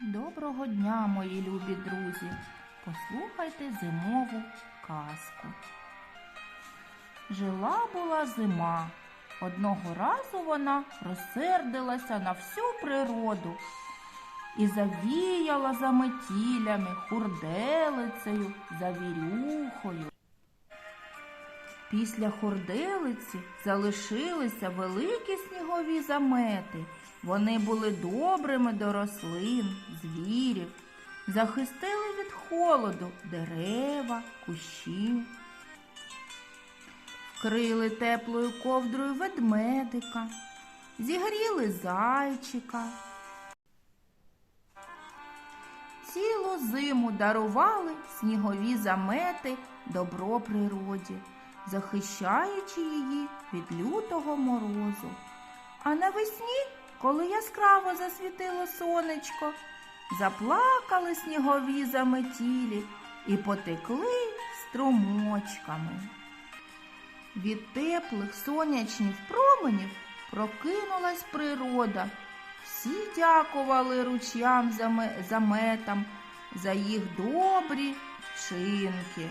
Доброго дня, мої любі друзі. Послухайте зимову казку. Жила була зима. Одного разу вона розсердилася на всю природу і завіяла за метілями, хурделицею, завірюхою. Після хурделиці залишилися великі снігові замети. Вони були добрими до рослин, звірів, захистили від холоду дерева, кущі, вкрили теплою ковдрою ведмедика, зігріли зайчика. Цілу зиму дарували снігові замети добро природі, захищаючи її від лютого морозу. А навесні, коли яскраво засвітило сонечко, заплакали снігові заметілі і потекли струмочками. Від теплих сонячних променів прокинулась природа. Всі дякували ручям заме- заметам за їх добрі вчинки.